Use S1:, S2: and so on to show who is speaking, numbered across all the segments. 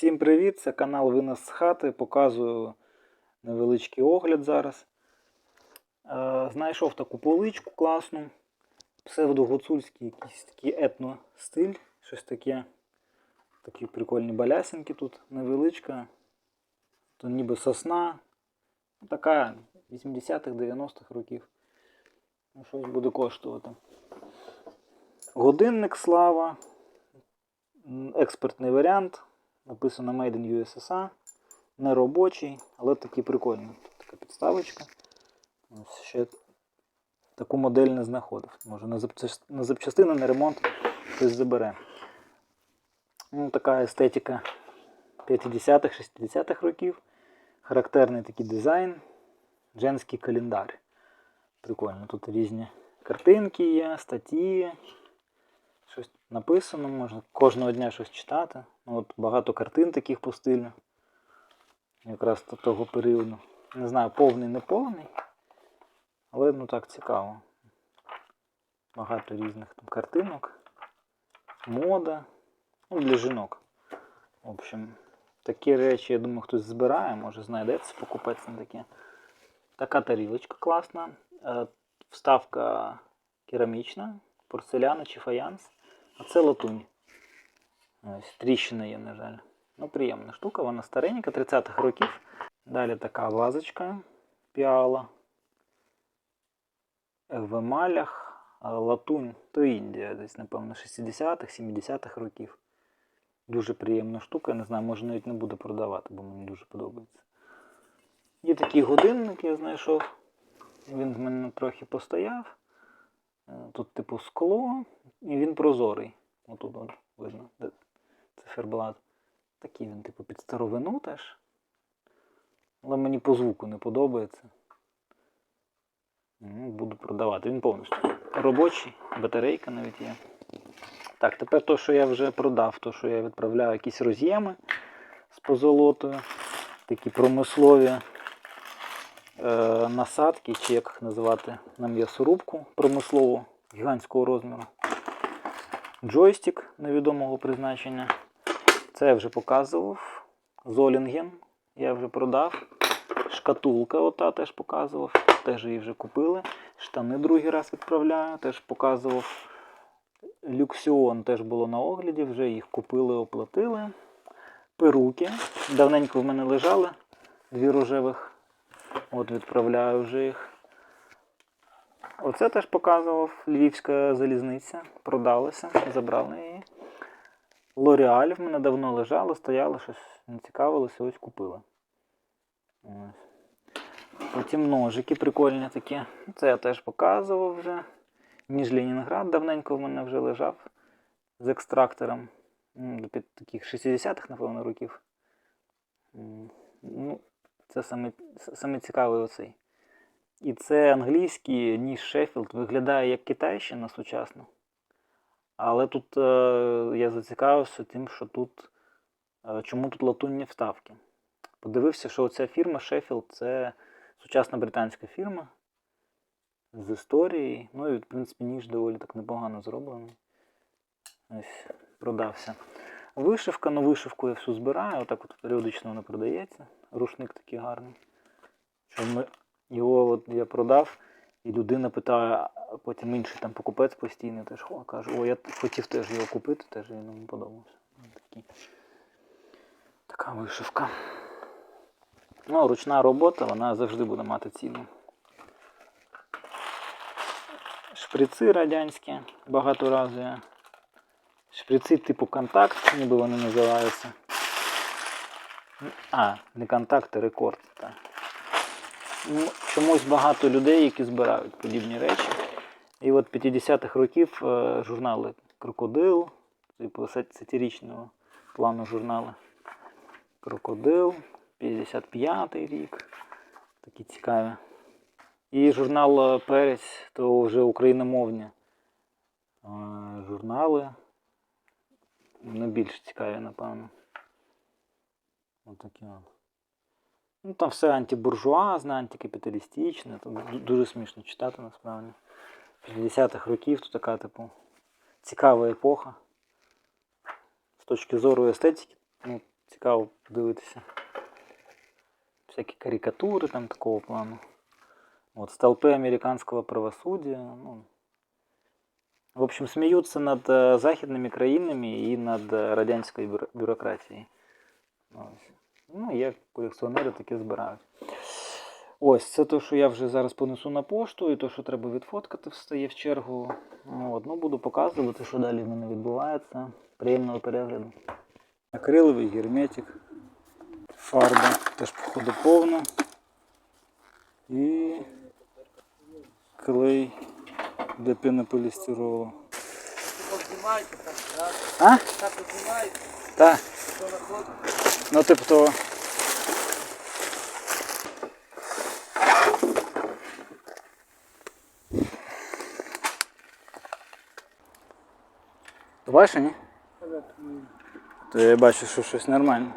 S1: Всім привіт! Це канал Винос з хати. Показую невеличкий огляд зараз. Е, Знайшов таку поличку класну. Псевдогуцульський якийсь такий етно-стиль. Щось таке. Такі прикольні балясинки тут невеличка. То ніби сосна. Ну, Така 80-х, 90-х років. Ну, Щось буде коштувати. Годинник слава. Експертний варіант. Написано Made in USSR. Не робочий, але такий прикольний. Така підставочка. Ось ще таку модель не знаходив. Може на запчастини, на ремонт хтось забере. Ну, така естетика 50-х, 60-х років. Характерний такий дизайн. Женський календар. Прикольно. Тут різні картинки є, статті. Щось написано, можна кожного дня щось читати. Ну, от багато картин таких по стилю. Якраз до того періоду. Не знаю, повний, не повний. Але ну так цікаво. Багато різних там картинок. Мода. Ну, для жінок. В общем, такі речі, я думаю, хтось збирає, може знайдеться покупець на таке. Така тарілочка класна. Е, Вставка керамічна, порцеляна чи фаянс. А це латунь. Ось, тріщина є, на жаль. Ну, приємна штука, вона старенька, 30-х років. Далі така вазочка піала. В емалях, латунь, то Індія, десь, напевно, 60-х, 70-х років. Дуже приємна штука, я не знаю, може навіть не буду продавати, бо мені дуже подобається. Є такий годинник, я знайшов. Він в мене трохи постояв. Тут, типу, скло, він прозорий. Отут от видно, циферблат. Такий він, типу, під старовину теж. Але мені по звуку не подобається. Буду продавати. Він повністю робочий, батарейка навіть є. Так, тепер то, що я вже продав, то, що я відправляю якісь роз'єми з позолотою, такі промислові е, насадки, чи як їх називати на м'ясорубку промислову гігантського розміру. Джойстик невідомого призначення. Це я вже показував. Золінген я вже продав. Шкатулка ота теж показував. Теж її вже купили. Штани другий раз відправляю, теж показував. Люксіон теж було на огляді, вже їх купили, оплатили. Перуки. Давненько в мене лежали. Дві рожевих. От відправляю вже їх. Оце теж показував Львівська залізниця. Продалася, забрали її. Лореаль в мене давно лежало, стояло, щось не цікавилося, ось купила. Ось. Потім ножики прикольні такі. Це я теж показував вже. Ніж Ленінград давненько в мене вже лежав з екстрактором. Під таких 60-х, напевно, років. Ну, це саме, саме цікавий оцей. І це англійський ніж Шеффілд виглядає як китайщина сучасна. Але тут е, я зацікавився тим, що тут. Е, чому тут латунні вставки? Подивився, що оця фірма Sheffield це сучасна британська фірма з історії. Ну і, в принципі, ніж доволі так непогано зроблений. Ось, продався. Вишивка, ну вишивку я всю збираю, отак от періодично вона продається. Рушник такий гарний. Що ми, його от я продав, і людина питає, а потім інший там покупець постійний теж каже, о, я хотів теж його купити, теж йому подобався. Ось Такий. Така вишивка. Ну, ручна робота, вона завжди буде мати ціну. Шприци радянські, багаторазові. Шприци типу контакт, ніби вони називаються. А, не контакт, а рекорд. Так. Чомусь багато людей, які збирають подібні речі. І от 50-х років е, журнали Крокодил, сат- сатиричного плану журнали. Крокодил, 55-й рік. Такі цікаві. І журнал е, Перець, то вже україномовні е, журнали. Не більш цікаві, напевно. Отакі от. Ну, там все антибуржуазне, антикапіталістичне. Там ду- дуже смішно читати насправді. 50-х років то така, типу, цікава епоха. З точки зору естетики, ну, Цікаво подивитися. Всякі карикатури там такого плану. Вот, столпы американского правосудия. Ну, в общем, смеются над э, західними країнами і над э, радянською бюро- бюрократією. Ну, є колекціонери такі збирають. Ось, це те, що я вже зараз понесу на пошту, і те, що треба відфоткати, встає в чергу. От, ну, буду показувати, що далі в мене відбувається. Приємного перегляду. Акриловий герметик. Фарба теж, походу, повна. І клей для пенополістиролу.
S2: Знімайте так, так?
S1: А?
S2: Так
S1: Так. Ну, типу того. То ваше, ні? То я бачу, що щось нормальне.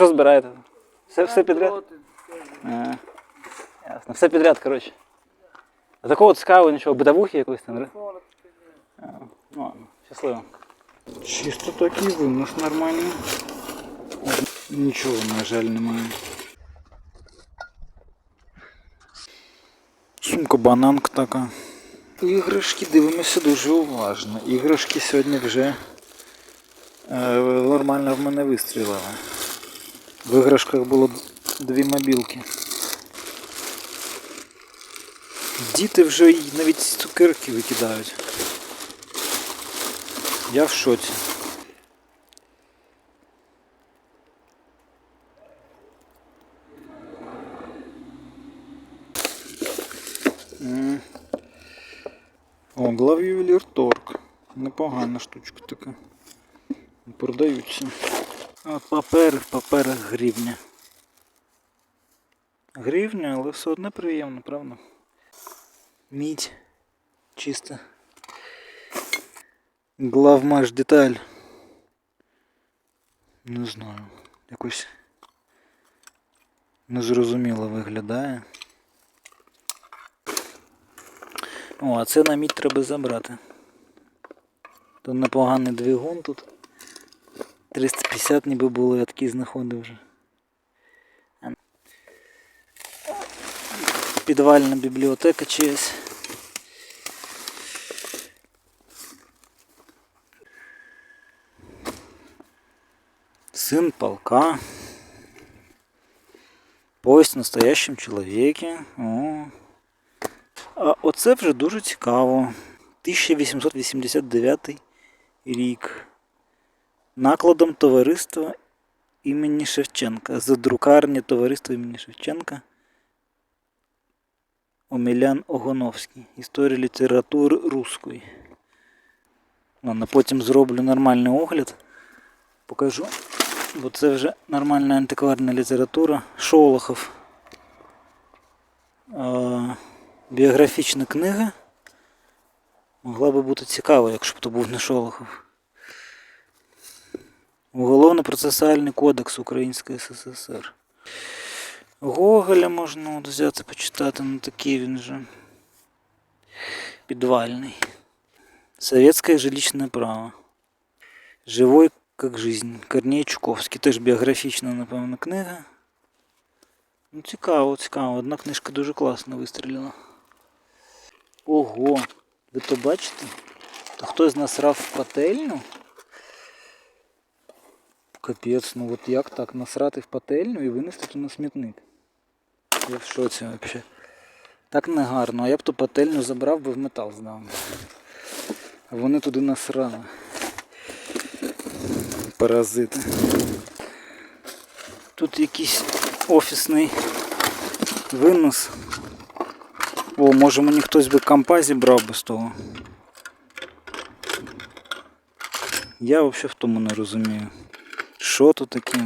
S1: Що збираєте? Все, все підряд? А, ясно. Все підряд, коротше. А такого цікавого нічого, битовухи якось там, да? А, Ну ладно, щасливо. Чисто такий винос нормальний. Нічого, на жаль, немає. Сумка бананка така. Іграшки дивимося дуже уважно. Іграшки сьогодні вже е, нормально в мене вистрілили. В іграшках було дві мобілки. Діти вже навіть цукерки викидають. Я в шоці. О, глав'ювелір торг. Непогана штучка така. Продаються. Папер, папер гривня. Гривня, але все одно приємно, правда? Мідь. Чисто. Главмаш деталь. Не знаю. Якось незрозуміло виглядає. О, а це на мідь треба забрати. Тут непоганий двигун тут. 350 ніби було, я такий знаходив вже. Підвальна бібліотека чиясь. Сын полка. Повість о настоящем чоловіки. О. А оце вже дуже цікаво. 1889 рік. Накладом товариства імені Шевченка. З друкарні товариства імені Шевченка. Омелян Огоновський. Історія літератури руської. Ладно, потім зроблю нормальний огляд. Покажу. Бо це вже нормальна антикварна література. Шолохов. Біографічна книга. Могла би бути цікава, якщо б то був не Шолохов. Уголовно-процесуальний кодекс Української СССР. Гоголя можна от взяти почитати, ну такий він же. Підвальний. Советское жилищное право. Живой как жизнь. Корней Чуковський. Теж біографічна, напевно, книга. Ну, цікаво, цікаво. Одна книжка дуже класно вистрілила. Ого! Ви то бачите? То хтось насрав в пательню? Капець, ну от як так насрати в пательню і винести на смітник? Я в шоці взагалі. Так не гарно, а я б ту пательню забрав би в метал здав. А вони туди насрали. Паразити. Тут якийсь офісний винос. О, може мені хтось би компа зібрав без того. Я взагалі в тому не розумію. Що тут таке?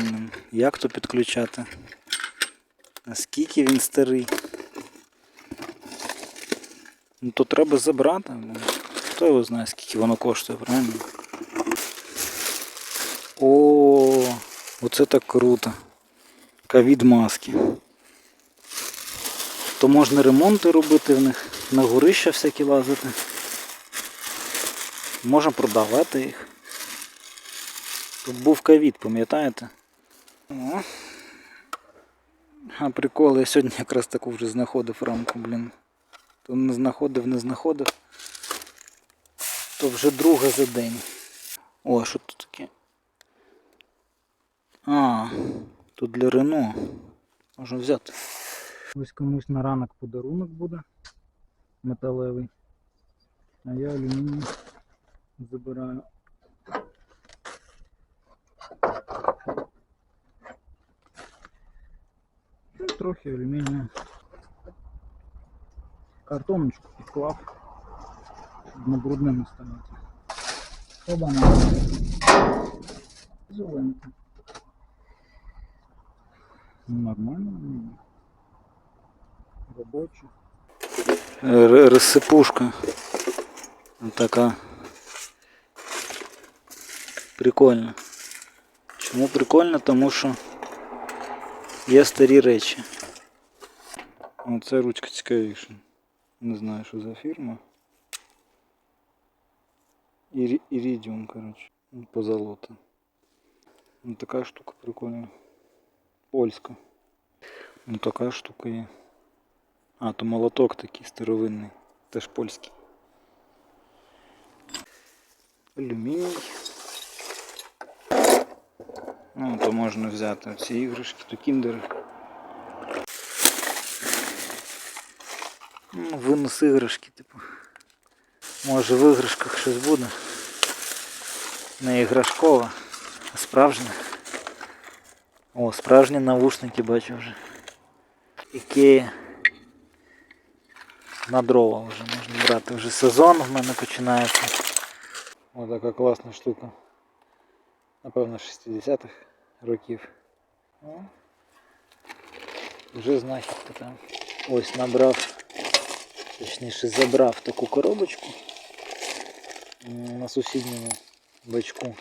S1: Як то підключати? Наскільки він старий? Ну то треба забрати. Хто його знає, скільки воно коштує, правильно? О, оце так круто. Ковід маски. То можна ремонти робити в них, на горища всякі лазити. Можна продавати їх. Тут був ковід, пам'ятаєте? А прикол, я сьогодні якраз таку вже знаходив рамку, блін. То не знаходив, не знаходив. То вже друга за день. О, що тут таке? А, тут для Рено. Можна взяти. Ось комусь на ранок подарунок буде металевий. А я алюміній забираю. трохи алюмінію. Картоночку підклав, щоб не брудним не ставати. Оба-на. Зеленка. Ну, Нормально. алюміній. Робочий. Розсипушка. Така. Прикольно. Чому прикольно? Тому що є старі речі. Оце ручка цікавіша. Не знаю, що за фірма. Ірі... Ірідіум, коротше. Позолота. Ну, така штука прикольна. Польська. Ну така штука є. А, то молоток такий старовинний. Теж польський. Алюміній. Ну, то можна взяти ці іграшки, то кіндери. Ну, винос іграшки, типу. Може в іграшках щось буде. Не іграшкове, а справжнє. О, справжні навушники бачу вже. Ікея. На дрова вже можна брати. Вже сезон в мене починається. Ось така класна штука. Напевно 60-х років. О, Вже знахідка там. Ось набрав, точніше забрав таку коробочку на сусідньому бачку.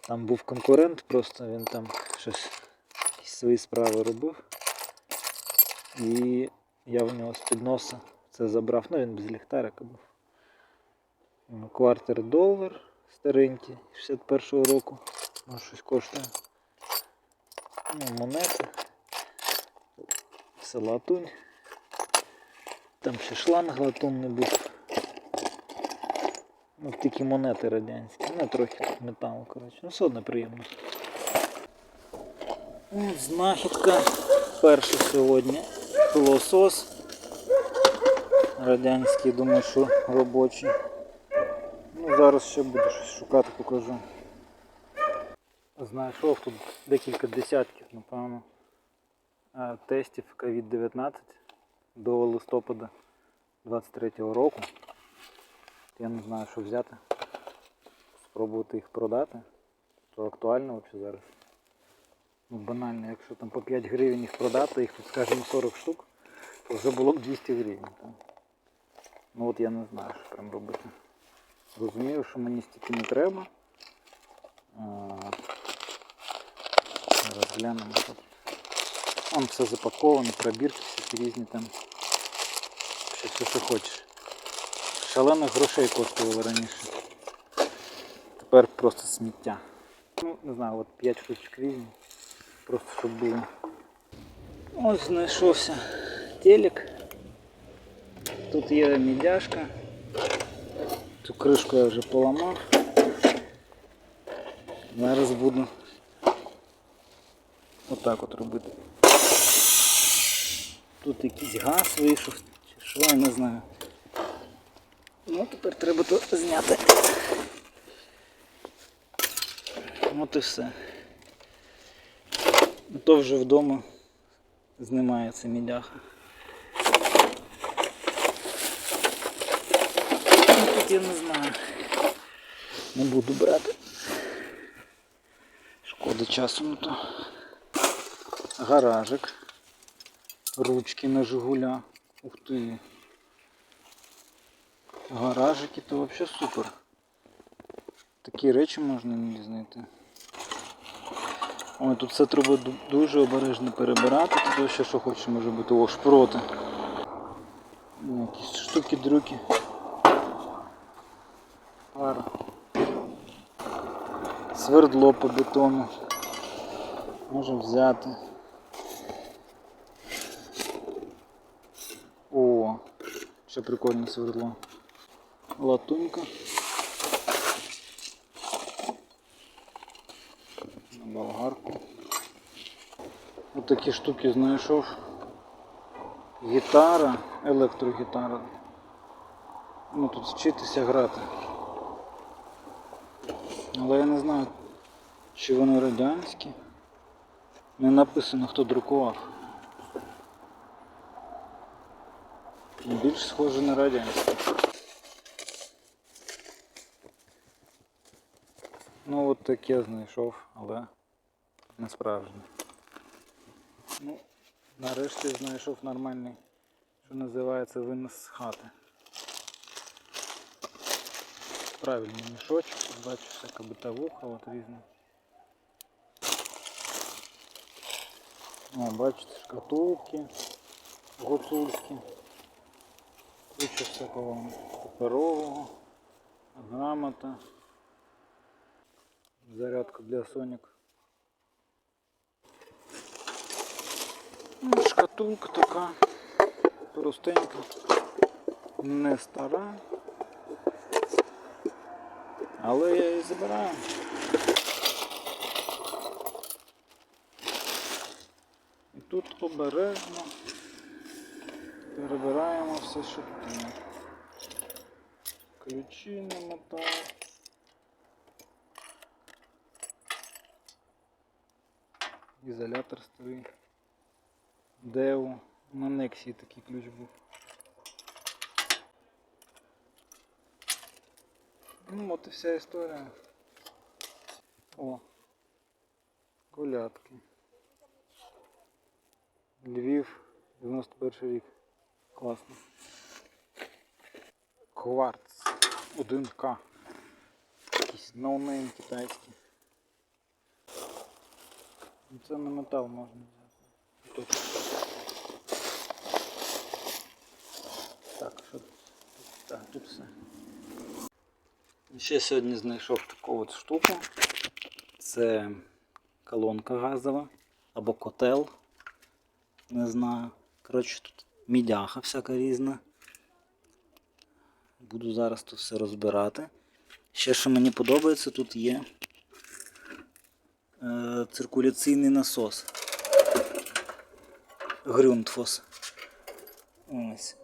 S1: Там був конкурент, просто він там щось свої справи робив. І я в нього з-під носа це забрав. Ну він без ліхтарика був. Квартер долар старенький, 61-го року. Ну, щось коштує. Ну, монети. Це латунь. Там ще шланг латунний був. Ну, такі монети радянські. Ну, трохи металу, коротше. Ну, все одно приємно. От знахідка перша сьогодні. Пилосос. Радянський, думаю, що робочий. Ну, зараз ще буду щось шукати, покажу. Знайшов тут декілька десятків, напевно, е, тестів COVID-19 до листопада 23-го року. Я не знаю, що взяти. Спробувати їх продати. То актуально взагалі зараз. Ну, банально, якщо там по 5 гривень їх продати, їх тут, скажімо, 40 штук, то вже було б 200 гривень. Там. Ну от я не знаю, що прям робити. Розумію, що мені стільки не треба. А, Зараз глянемо. що тут. Там все запаковано, пробірки всякі різні там. Ще все, що хочеш. Шалених грошей коштувало раніше. Тепер просто сміття. Ну, не знаю, от 5 штучок візьму. Просто щоб було. Ось знайшовся телек. Тут є мідяшка. Цю кришку я вже поламав. Зараз буду отак от робити. Тут якийсь газ вийшов, чи що, я не знаю. Ну, тепер треба то зняти. От і все. То вже вдома знімається мідяха. Ну, Тут я не знаю. Не буду брати. Шкода часу на то. Гаражик. Ручки на Жигуля. Ух ти. Гаражики то взагалі супер. Такі речі можна іноді знайти. Ой, тут все треба дуже обережно перебирати, тут ще що хоче може бути. О, шпроти. Якісь штуки дрюки. Пара. Свердло по бетону. Можемо взяти. О, ще прикольне свердло. Латунька. На болгарку. Ось такі штуки знайшов. Гітара, електрогітара. Ну тут вчитися грати. Але я не знаю, чи вони радянські. Не написано, хто друкував. Більш схоже на радянські. Ну от таке знайшов, але не справжнє. Ну, нарешті знайшов нормальний, що називається винос з хати. Правильний мішочок, бачу всяка битовуха от різна. О, бачите, шкатулки гуцульські. Куча всякого паперового, грамота, зарядка для сонік. Ну, Шкатулка така простенька, не стара. Але я її забираю. І тут обережно перебираємо все, що тут є. Ключі на метал. Ізолятор старий. Деу. На Нексі такий ключ був. Ну от і вся історія. О. Колядки. Львів, 91 рік. Класно. Кварц. 1К. Якийсь ноунейм китайський. Ну, Це на метал можна взяти. Тут. Так, що тут? Так, тут все. Ще сьогодні знайшов таку от штуку. Це колонка газова або котел. Не знаю. Коротше, тут мідяха всяка різна. Буду зараз тут все розбирати. Ще що мені подобається, тут є е, циркуляційний насос. Грюнтфос. Ось.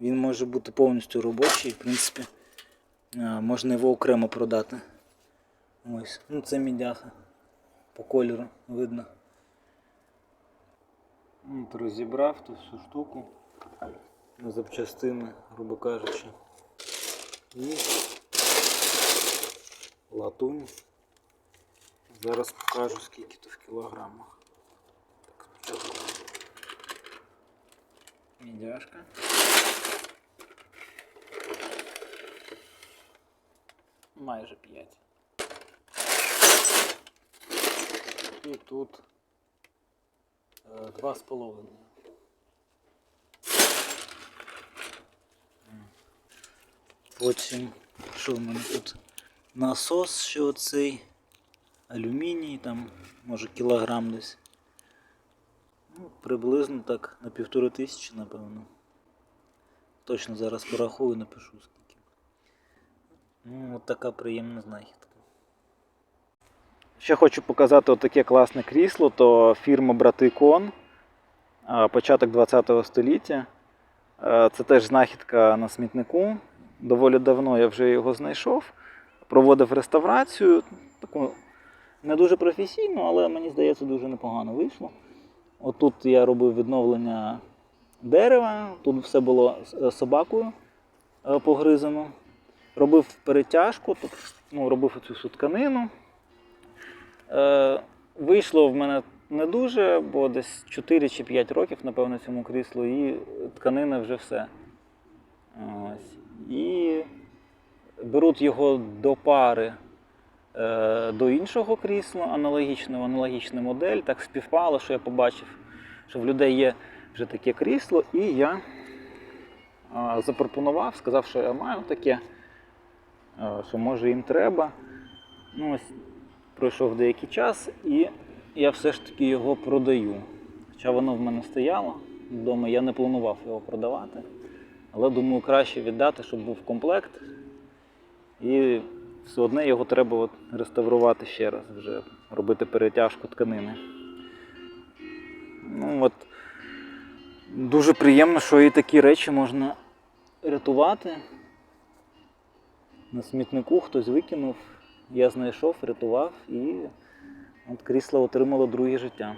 S1: Він може бути повністю робочий, в принципі. е, Можна його окремо продати. Ось. Ну це мідяха. По кольору видно. От розібрав ту всю штуку на запчастини, грубо кажучи. І латунь. Зараз покажу скільки то в кілограмах. Так, спочатку мідяшка. Майже 5. І тут два з половиною. Потім, що в мене тут? Насос, що оцей алюміній, там, може кілограм десь. Ну, приблизно так на півтори тисячі, напевно. Точно зараз порахую, напишу скільки. Ну, от така приємна знахідка. Ще хочу показати отаке класне крісло, то фірма Брати Кон, початок 20 століття. Е, Це теж знахідка на смітнику. Доволі давно я вже його знайшов. Проводив реставрацію. Таку не дуже професійну, але мені здається, дуже непогано вийшло. Отут я робив відновлення дерева, тут все було собакою е, погризано. Робив перетяжку, тобто, ну, робив цю всю тканину. Е, вийшло в мене не дуже, бо десь 4 чи 5 років, напевно, цьому кріслу, і тканина вже все. Ось. І беруть його до пари е, до іншого крісла, аналогічного, аналогічна модель. Так співпало, що я побачив, що в людей є вже таке крісло, і я е, запропонував, сказав, що я маю таке, е, що може їм треба. Ну, ось пройшов деякий час, і я все ж таки його продаю. Хоча воно в мене стояло вдома, я не планував його продавати. Але думаю, краще віддати, щоб був комплект. І все одне його треба от реставрувати ще раз, вже робити перетяжку тканини. Ну от дуже приємно, що і такі речі можна рятувати. На смітнику хтось викинув, я знайшов, рятував і от крісло отримало друге життя.